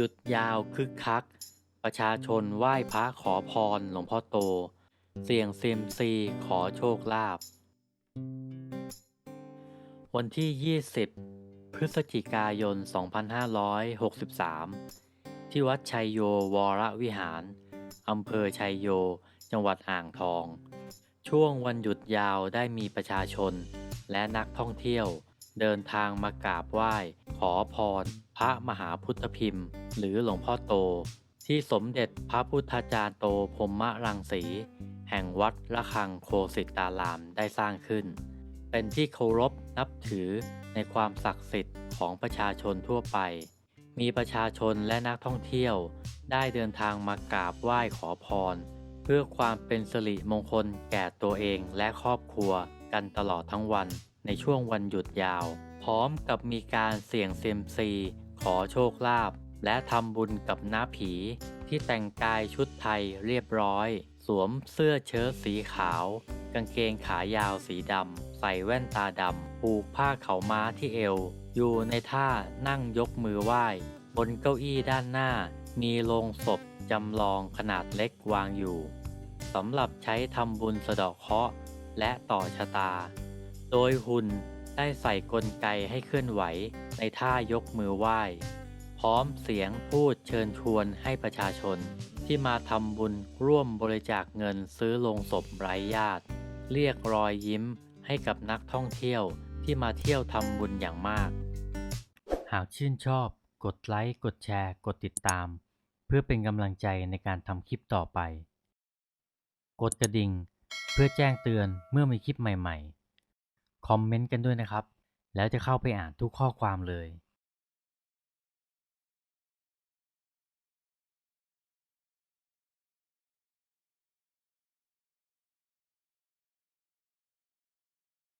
หยุดยาวคึกคัก ประชาชนไหว้พระขอพรหลวงพ่อโต เสี่ยงเซียมซีขอโชคลาภวันที่ 20 พฤศจิกายน 2563 ที่วัดชัยโยวรวิหาร อำเภอชัยโย จังหวัดอ่างทอง ช่วงวันหยุดยาวได้มีประชาชนและนักท่องเที่ยว เดินทางมากราบไหว้ ขอพร พระมหาพุทธพิมพ์ หรือหลวงพ่อโต ที่สมเด็จพระพุทธจารย์โตพรหมรังสี แห่งวัดระฆังโคสิตารามได้สร้างขึ้น เป็นที่เคารพนับถือในความศักดิ์สิทธิ์ของประชาชนทั่วไป มีประชาชนและนักท่องเที่ยว ได้เดินทางมากราบไหว้ขอพร เพื่อความเป็นสิริมงคลแก่ตัวเองและครอบครัวกันตลอดทั้งวันในช่วงวันหยุดยาว พร้อมกับมีการเสี่ยงเซมซี ขอโชคลาภและทำบุญกับน้าผี ที่แต่งกายชุดไทยเรียบร้อย สวมเสื้อเชิ้ตสีขาว กางเกงขายาวสีดำ ใส่แว่นตาดำผูกผ้าเขาม้าที่เอว อยู่ในท่านั่งยกมือไหว้ บนเก้าอี้ด้านหน้า มีโลงศพจำลองขนาดเล็กวางอยู่สำหรับใช้ทำบุญสะดาะเคราะห์และต่อชะตา โดยหุ่น ได้ใส่กลไกให้เคลื่อนไหวในท่ายกมือไหว้ พร้อมเสียงพูดเชิญชวนให้ประชาชน ที่มาทำบุญร่วมบริจาคเงินซื้อโลงศพไร้ญาติ เรียกรอยยิ้มให้กับนักท่องเที่ยวที่มาเที่ยวทำบุญอย่างมาก หากชื่นชอบ กดไลค์ กดแชร์ กดติดตาม เพื่อเป็นกำลังใจในการทำคลิปต่อไป กดกระดิ่ง เพื่อแจ้งเตือนเมื่อมีคลิปใหม่ ๆ คอมเมนต์กันด้วยนะครับ แล้วจะเข้าไปอ่านทุกข้อความเลย